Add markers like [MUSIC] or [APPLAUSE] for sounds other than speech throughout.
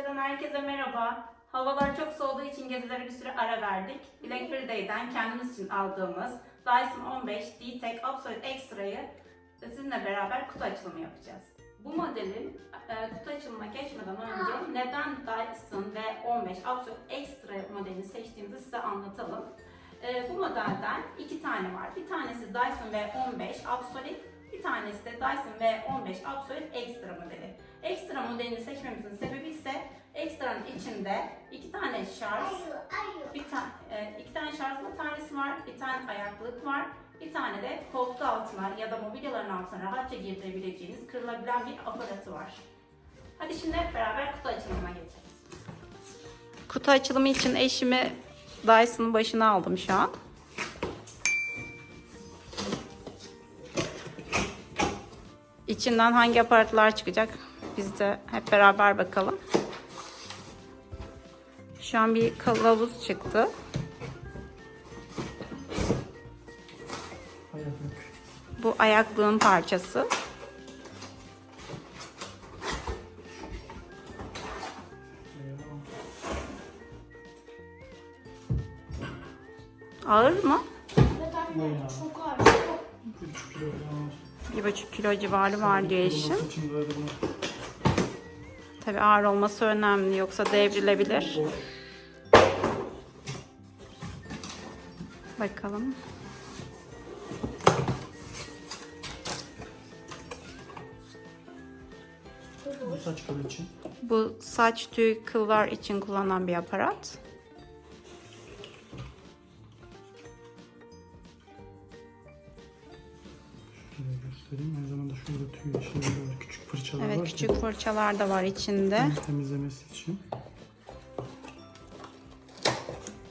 Geziler'den herkese merhaba. Havalar çok soğuduğu için gezilere bir süre ara verdik. Black Friday'den kendimiz için aldığımız Dyson 15 D-Tech Absolute Extra'yı sizinle beraber kutu açılımı yapacağız. Bu modelin e, kutu açılımına geçmeden önce neden Dyson V15 Absolute Extra modelini seçtiğimizi size anlatalım. E, bu modelden iki tane var. Bir tanesi Dyson V15 Absolute, bir tanesi de Dyson V15 Absolute Extra modeli. Extra modelini seçmemizin sebebi ise ekstranın içinde iki tane şarj, bir tane iki tane şarj bataryası var, bir tane ayaklık var, bir tane de koltuk altına ya da mobilyaların altına rahatça girdirebileceğiniz kırılabilen bir aparatı var. Hadi şimdi hep beraber kutu açılımına geçelim. Kutu açılımı için eşimi Dyson'ın başına aldım şu an. İçinden hangi aparatlar çıkacak biz de hep beraber bakalım. Şu an bir kılavuz çıktı. Bu ayaklığın parçası. Ağır mı? Evet anne çok ağır. Çok. 1,5 kilo falan var. 1,5 kilo civarı var diyor eşim. Tabii ağır olması önemli yoksa devrilebilir. Bakalım. Bu saç kılı için. Bu saç tüy kıllar için kullanılan bir aparat. Fırçalar Evet var. küçük fırçalar da var içinde. Tem- Temizlemesi için.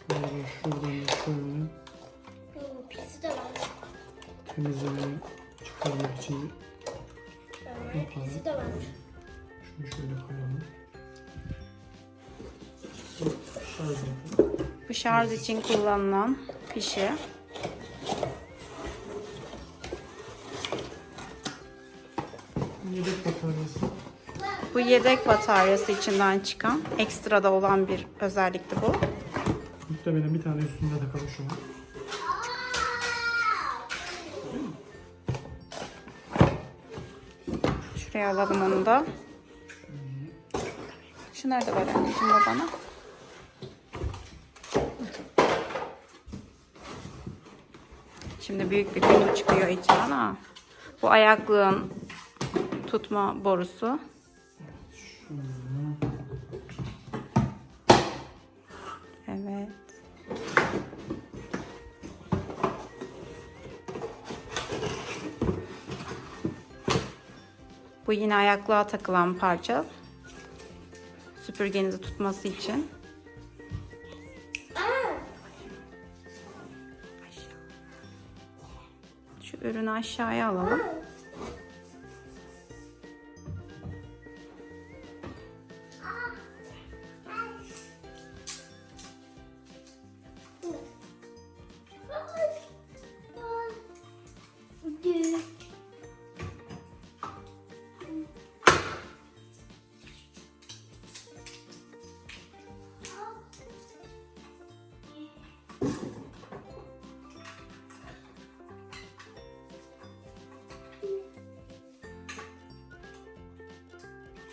Böyle şuradan da şöyle pisi de var. temizlemeyi çıkarmak için Evet, pisi de var. şunu şöyle koyalım. Bu şarj için kullanılan fişi. Bu yedek bataryası içinden çıkan ekstrada olan bir özellikti bu. Muhtemelen bir tane üstünde takalım şu an. Şuraya alalım onu da. Şunları da ver anneciğim babana. Şimdi büyük bir kutu çıkıyor içinden ha. Bu ayaklığın tutma borusu. Evet. Bu yine ayaklığa takılan parça. Süpürgenizi tutması için. Şu ürünü aşağıya alalım.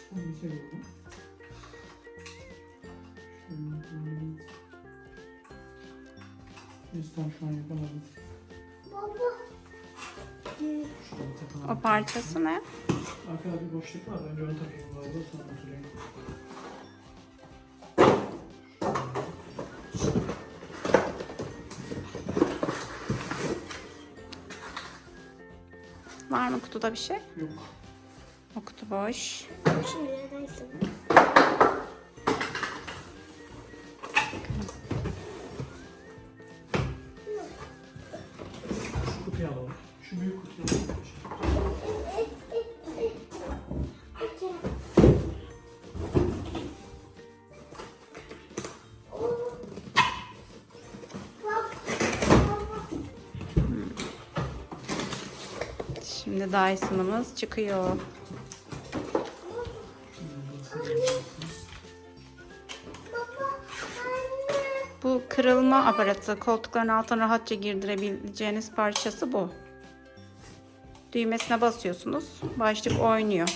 Şunu yapalım. Şöyle tam şu an yapamadım. Takalım. O parçası ne? Arkada bir boşluk var. Önce onu takayım bu arada sonra oturayım. Var mı kutuda bir şey? Yok. O kutu boş. Şimdi nedense. Şu kutuyu alalım. Şu büyük kutuyu alalım. Şimdi Dyson'ımız çıkıyor. Bu kırılma aparatı. Koltukların altına rahatça girdirebileceğiniz parçası bu. Düğmesine basıyorsunuz. Başlık oynuyor.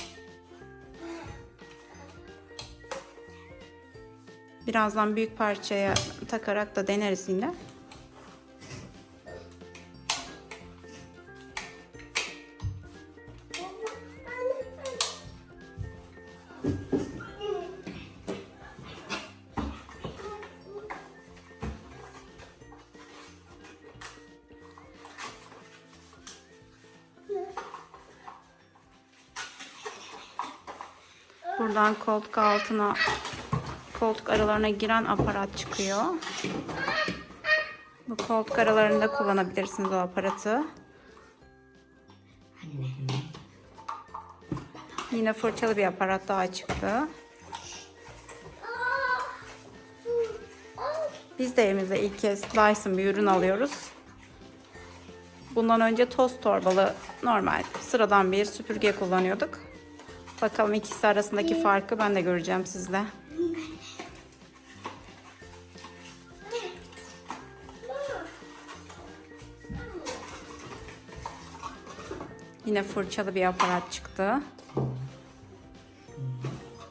Birazdan büyük parçaya takarak da deneriz yine. Buradan koltuk altına koltuk aralarına giren aparat çıkıyor. Bu koltuk aralarında kullanabilirsiniz o aparatı. Yine fırçalı bir aparat daha çıktı. Biz de evimize ilk kez Dyson bir ürün alıyoruz. Bundan önce toz torbalı normal sıradan bir süpürge kullanıyorduk. Bakalım ikisi arasındaki farkı ben de göreceğim sizle. Yine fırçalı bir aparat çıktı.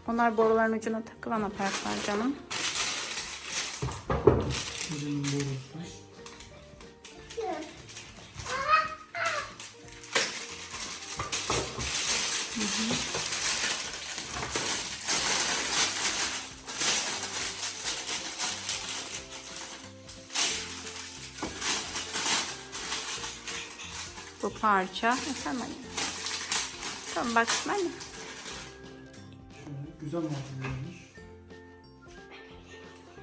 Onlar boruların ucuna takılan aparatlar canım. Parça. Anne. Tamam bak anne. Şöyle güzel malzemelermiş.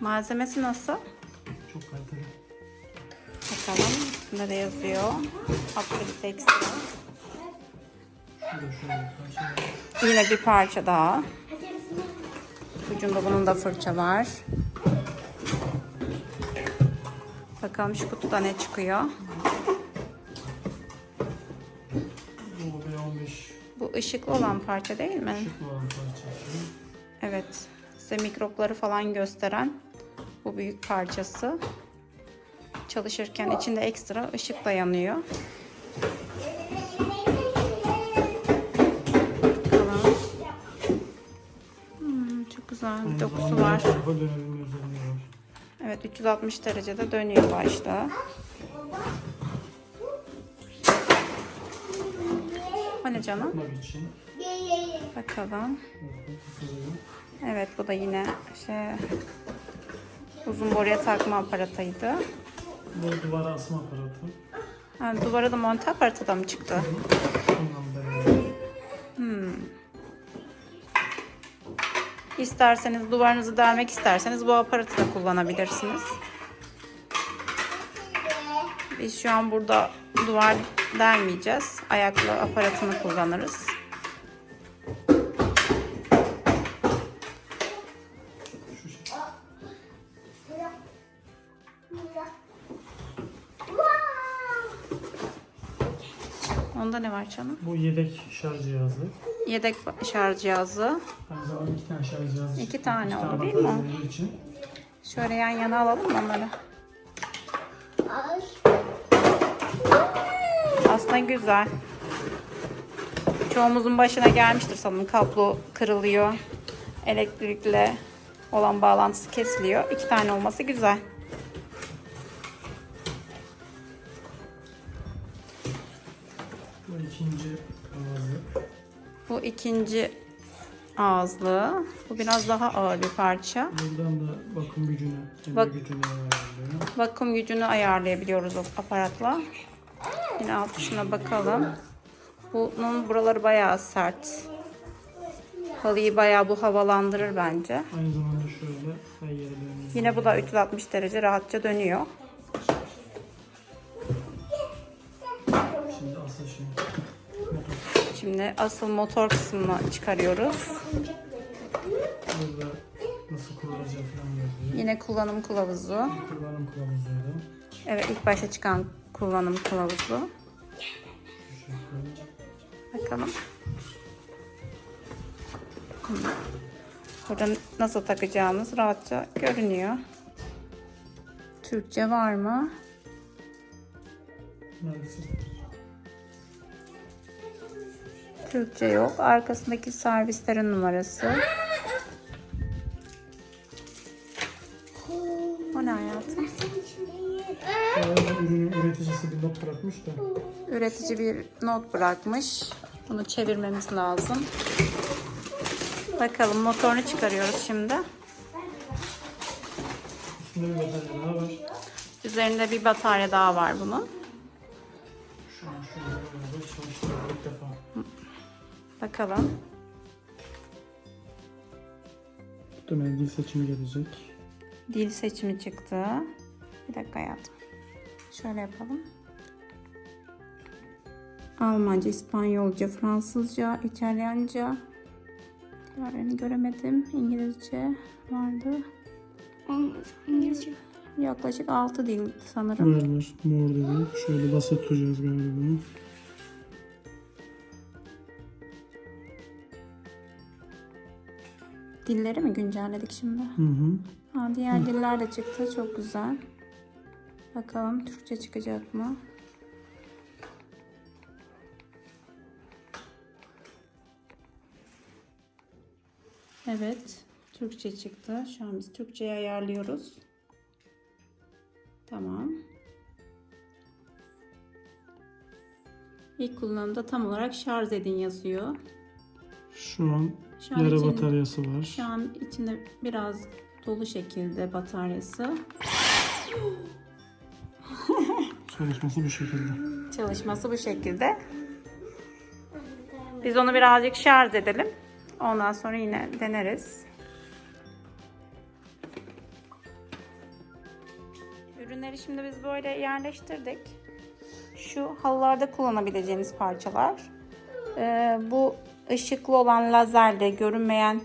Malzemesi nasıl? Çok kaliteli. Bakalım. Üstünde de yazıyor. Absolut Extra. Şurada şöyle bir parça var. Yine bir parça daha. Ucunda bunun da fırça var. Bakalım şu kutuda ne çıkıyor. Işıklı olan parça değil mi? ışıklı olan parçası. Evet. Size mikropları falan gösteren bu büyük parçası. Çalışırken içinde ekstra ışık da yanıyor. Bakalım. Hmm, çok güzel bir dokusu var. Evet 360 derecede dönüyor başta. Ne canım? İçin. Bakalım. Evet bu da yine şey uzun boruya takma aparatıydı. Bu duvara asma aparatı. Ha, duvara da monte aparatı da mı çıktı? Hmm. İsterseniz duvarınızı delmek isterseniz bu aparatı da kullanabilirsiniz. Biz şu an burada duvar delmeyeceğiz. Ayaklı aparatını kullanırız. Onda ne var canım? Bu yedek şarj cihazı. Yedek şarj cihazı. Aynı zamanda iki tane şarj cihazı. İki tane İki oldu, değil batarya mi? için. Şöyle yan yana alalım onları? Aslında güzel. Çoğumuzun başına gelmiştir sanırım. Kablo kırılıyor. Elektrikle olan bağlantısı kesiliyor. İki tane olması güzel. Bu ikinci ağızlık. Bu ikinci ağızlığı. Bu biraz daha ağır bir parça. Buradan da bakım gücünü, Bak- gücünü ayarlıyor. Vakum gücünü ayarlayabiliyoruz o aparatla. Yine altısına bakalım. Bunun buraları bayağı sert. Halıyı bayağı bu havalandırır bence. Aynı zamanda şöyle her yere dönüyor. Yine bu da 360 derece rahatça dönüyor. Şimdi asıl şey. Motor. Şimdi asıl motor kısmını çıkarıyoruz. Burada nasıl kullanacağım falan yazıyor. Yine kullanım kılavuzu. Kullanım kılavuzuyla. Evet ilk başta çıkan kullanım kılavuzu. Bakalım. Burada nasıl takacağımız rahatça görünüyor. Türkçe var mı? Türkçe yok. Arkasındaki servislerin numarası. Bırakmış da. Üretici bir not bırakmış. Bunu çevirmemiz lazım. Bakalım motorunu çıkarıyoruz şimdi. Üstünde bir batarya daha var. Üzerinde bir batarya daha var bunun. Şu an şöyle beraber çalıştırıyor ilk defa. Bakalım. Muhtemelen dil seçimi gelecek. Dil seçimi çıktı. Bir dakika hayatım. Şöyle yapalım. Almanca, İspanyolca, Fransızca, İtalyanca. Diğerlerini göremedim. İngilizce vardı. Olmaz. İngilizce. Yaklaşık 6 dil sanırım. Var var. Mor dedi. Şöyle basıp tutacağız galiba. Dilleri mi güncelledik şimdi? Hı hı. Ha, diğer diller de çıktı. Çok güzel. Bakalım Türkçe çıkacak mı? Evet. Türkçe çıktı. Şu an biz Türkçe'ye ayarlıyoruz. Tamam. İlk kullanımda tam olarak şarj edin yazıyor. Şu an Şu an yarı için- bataryası var. Şu an içinde biraz dolu şekilde bataryası. Çalışması bu şekilde. Çalışması bu şekilde. Biz onu birazcık şarj edelim. Ondan sonra yine deneriz. Ürünleri şimdi biz böyle yerleştirdik. Şu halılarda kullanabileceğiniz parçalar. Ee, bu ışıklı olan lazerle görünmeyen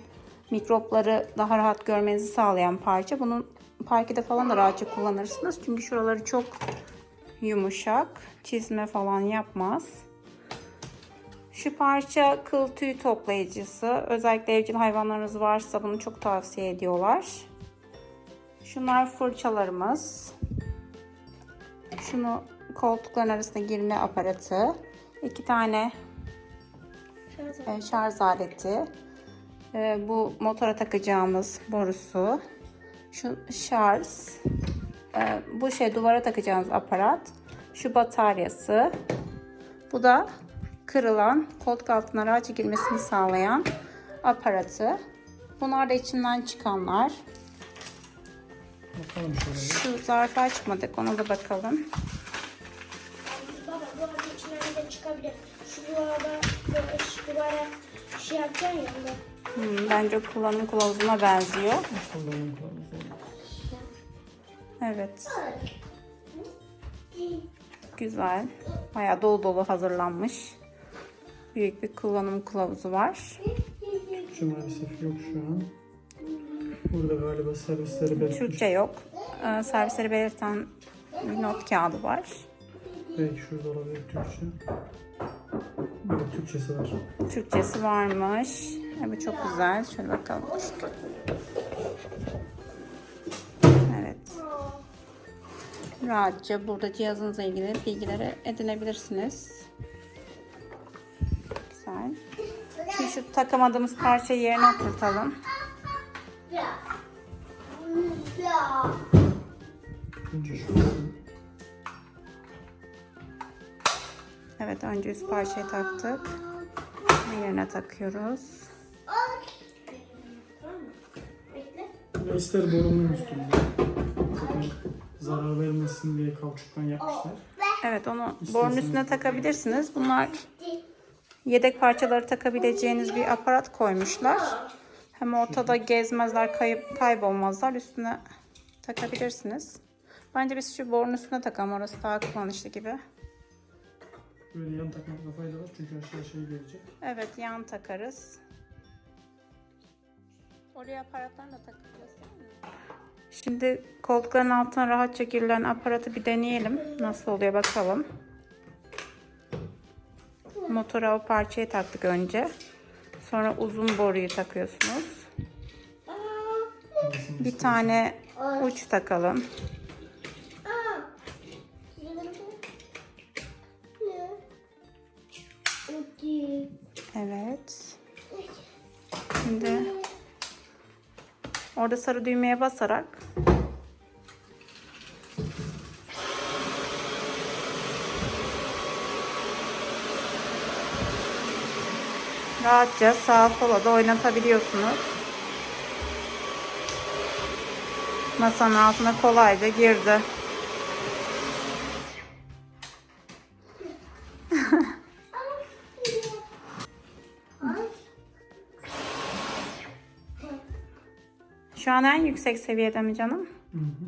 mikropları daha rahat görmenizi sağlayan parça. Bunun parkede falan da rahatça kullanırsınız. Çünkü şuraları çok yumuşak. Çizme falan yapmaz. Şu parça kıl tüy toplayıcısı. Özellikle evcil hayvanlarınız varsa bunu çok tavsiye ediyorlar. Şunlar fırçalarımız. Şunu koltukların arasına girme aparatı. İki tane e, şarj aleti. E, bu motora takacağımız borusu. Şu şarj. E, bu şey duvara takacağımız aparat. Şu bataryası. Bu da kırılan koltuk altına rahatça girmesini sağlayan aparatı. Bunlar da içinden çıkanlar. Bakalım şöyle. Şu zarfı açmadık ona da bakalım. Baba bu arada içinden de çıkabilir. Şu duvara, böyle şu duvara şey yapacaksın ya. Hmm, bence kullanım kılavuzuna benziyor. Kullanım kılavuzu. Evet. Güzel. Bayağı dolu dolu hazırlanmış. Büyük bir kullanım kılavuzu var. Şu maalesef yok şu an. Burada galiba servisleri belirtmiş. Türkçe yok. Ee, servisleri belirten bir not kağıdı var. Belki şurada olabilir Türkçe. Burada Türkçesi var. Türkçesi varmış. E, bu çok güzel. Şöyle bakalım. Evet. Rahatça burada cihazınızla ilgili bilgileri edinebilirsiniz. Güzel. Şimdi şu takamadığımız parçayı yerine oturtalım. Önce şu Evet önce üst parçayı taktık. Şimdi yerine takıyoruz. İster borunun üstünde. Zarar vermesin diye kauçuktan yapmışlar. Evet onu borun üstüne takabilirsiniz. Bunlar yedek parçaları takabileceğiniz bir aparat koymuşlar. Hem ortada gezmezler, kayıp kaybolmazlar. Üstüne takabilirsiniz. Bence biz şu borun üstüne takalım. Orası daha kullanışlı gibi. Böyle yan takmakta fayda var çünkü aşağı şey gelecek. Evet yan takarız. Oraya aparatlarını da takacağız? Şimdi koltukların altına rahatça girilen aparatı bir deneyelim. Nasıl oluyor bakalım. Motora o parçayı taktık önce. Sonra uzun boruyu takıyorsunuz. Bir tane uç takalım. Evet. Şimdi orada sarı düğmeye basarak rahatça sağa sola da oynatabiliyorsunuz. Masanın altına kolayca girdi. Şu an en yüksek seviyede mi canım? Hı hı.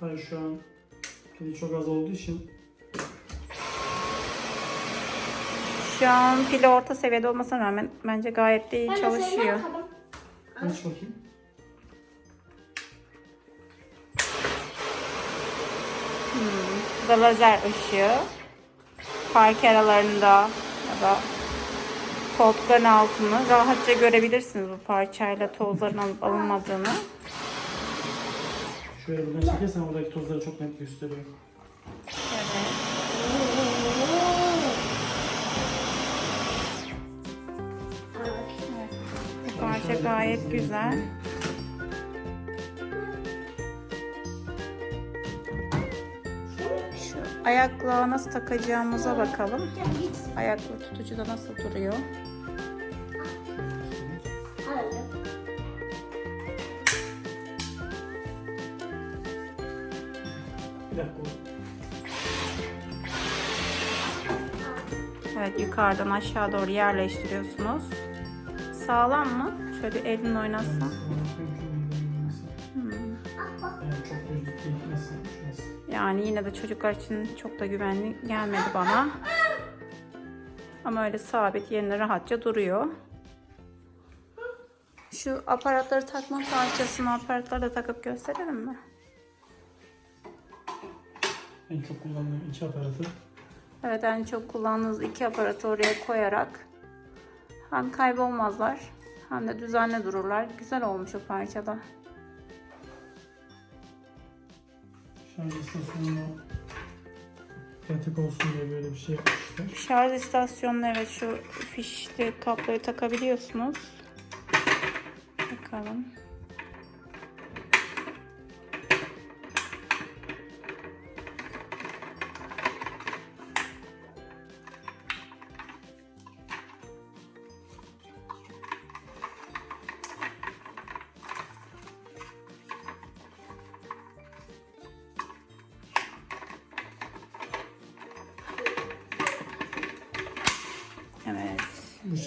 Hayır şu an pili çok az olduğu için Şu an pili orta seviyede olmasına rağmen bence gayet de iyi çalışıyor. aç bakayım. Bu da lazer ışığı. Parke aralarında ya da koltukların altını rahatça görebilirsiniz bu parçayla tozların alıp alınmadığını. Şöyle buradan çekersen oradaki tozları çok net gösteriyor. Parça gayet güzel. Şu ayaklığa nasıl takacağımıza bakalım. Ayaklı tutucu da nasıl duruyor? Evet yukarıdan aşağı doğru yerleştiriyorsunuz. Sağlam mı? Şöyle elin nasıl. Hmm. Yani yine de çocuklar için çok da güvenli gelmedi bana. Ama öyle sabit yerine rahatça duruyor. Şu aparatları takma parçasını aparatları da takıp gösterelim mi? En çok kullandığım iki aparatı. Evet en çok kullandığınız iki aparatı oraya koyarak hem kaybolmazlar hem de düzenli dururlar. Güzel olmuş o parçada. Şarj istasyonuna pratik olsun diye böyle bir şey yapmışlar. Şarj istasyonuna evet şu fişli kabloyu takabiliyorsunuz. Bakalım.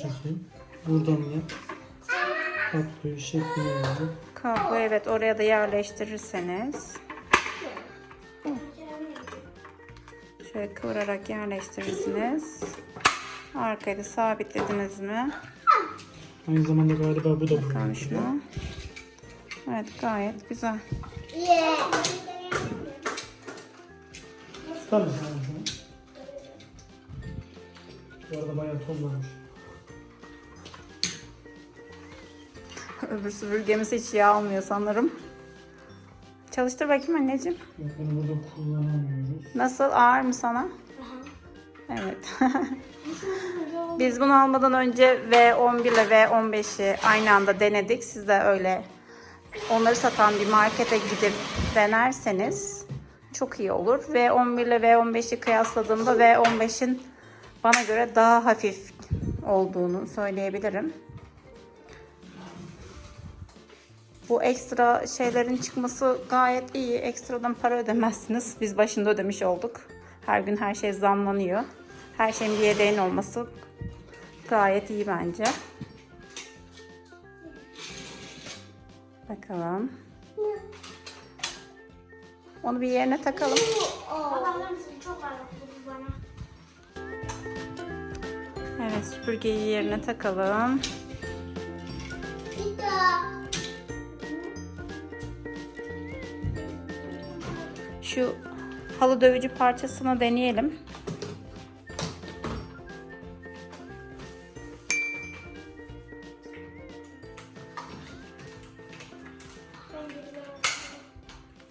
Şekil. Buradan da kabloyu şeklini alacak. Kablo evet oraya da yerleştirirseniz şöyle kıvırarak yerleştirirsiniz. Arkayı da sabitlediniz mi? Aynı zamanda galiba bu da Bakalım. Evet gayet güzel. Şunu? Bu arada bayağı toz Öbür süpürgemiz hiç yağ almıyor sanırım. Çalıştır bakayım anneciğim. Yok bunu burada kullanamıyoruz. Nasıl ağır mı sana? Evet. [LAUGHS] Biz bunu almadan önce V11 ile V15'i aynı anda denedik. Siz de öyle onları satan bir markete gidip denerseniz çok iyi olur. V11 ile V15'i kıyasladığımda V15'in bana göre daha hafif olduğunu söyleyebilirim. Bu ekstra şeylerin çıkması gayet iyi. Ekstradan para ödemezsiniz. Biz başında ödemiş olduk. Her gün her şey zamlanıyor. Her şeyin bir yedeğin olması gayet iyi bence. Bakalım. Onu bir yerine takalım. Evet süpürgeyi yerine takalım. Bir daha. şu halı dövücü parçasını deneyelim.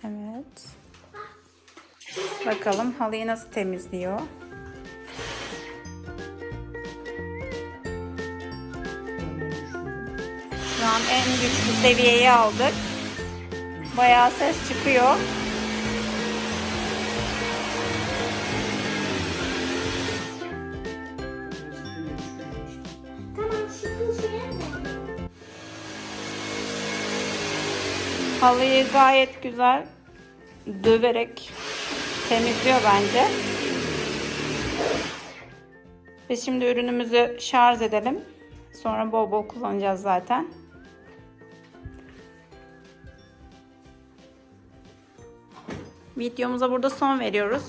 Evet. Bakalım halıyı nasıl temizliyor. Şu an en güçlü seviyeyi aldık. Bayağı ses çıkıyor. Halıyı gayet güzel döverek temizliyor bence. Biz şimdi ürünümüzü şarj edelim. Sonra bol bol kullanacağız zaten. Videomuza burada son veriyoruz.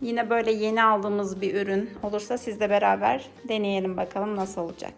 Yine böyle yeni aldığımız bir ürün olursa sizle beraber deneyelim bakalım nasıl olacak.